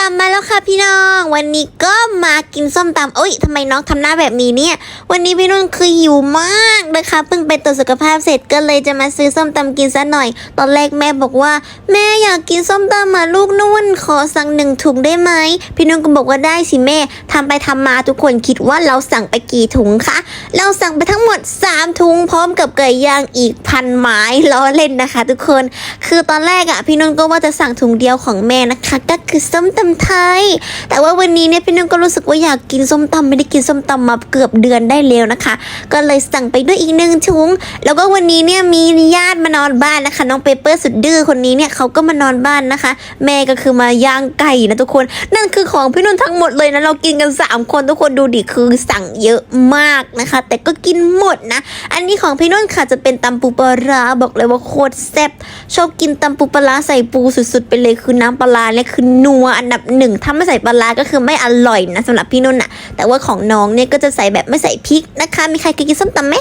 ตำมาแล้วค่ะพี่น้อง วันนี้ก็มากินส้มตำโอ้ยทำไมน้องทำหน้าแบบนี้เนี่ย วันนี้พี่นุ่นคือหิวมากนะคะเพิ่งไปตรวจสุขภาพเสร็จก็เลยจะมาซื้อส้มตำกินซะหน่อย ตอนแรกแม่บอกว่า แม่อยากกินส้มตำมาลูกนุ่น ขอสั่งหนึ่งถุงได้ไหมพี่นุ่นก็บอกว่าได้สิแม่ทำไปทำมาทุกคนคิดว่าเราสั่งไปกี่ถุงคะเราสั่งไปทั้งหมด 3 ถุงพร้อมกับไก่ย่างอีกพันไม้ล้อเล่นนะคะ ทุกคน คือตอนแรกอะพี่นุ่นก็ว่าจะสั่งถุงเดียวของแม่นะคะ ก็คือส้มตำไทย แต่ว่าวันนี้เนี่ยพี่นุ่นก็รู้สึกว่าอยากกินส้มตำไม่ได้กินส้มตำมาเกือบเดือนได้แล้วนะคะ ก็เลยสั่งไปด้วยอีกหนึ่งถุง แล้วก็วันนี้เนี่ยมีญาติมานอนบ้านนะคะ น้องเปเปอร์สุดดื้อคนนี้เนี่ยเขาก็มานอนบ้านนะคะ แม่ก็คือมาย่างไก่นะทุกคน นั่นคือของพี่นุ่นทั้งหมดเลยนะเรากินกัน 3 คนทุกคนดูดิคือสั่งเยอะมากนะคะ แต่ก็กินหมดนะ อันนี้ของพี่นุ่นค่ะจะเป็นตำปูปลาร้าบอกเลยว่าโคตรแซ่บชอบกินตำปูปลาร้าใส่ปูสุดๆไปเลยคือน้ำปลาร้าเนี่ยคือนัวอันดับหนึ่งถ้าไม่ใส่ปลาร้าก็คือไม่อร่อยนะสำหรับพี่นุ่นน่ะแต่ว่าของน้องเนี่ยก็จะใส่แบบไม่ใส่พริกนะคะ มีใครเคยกินส้มตำไหม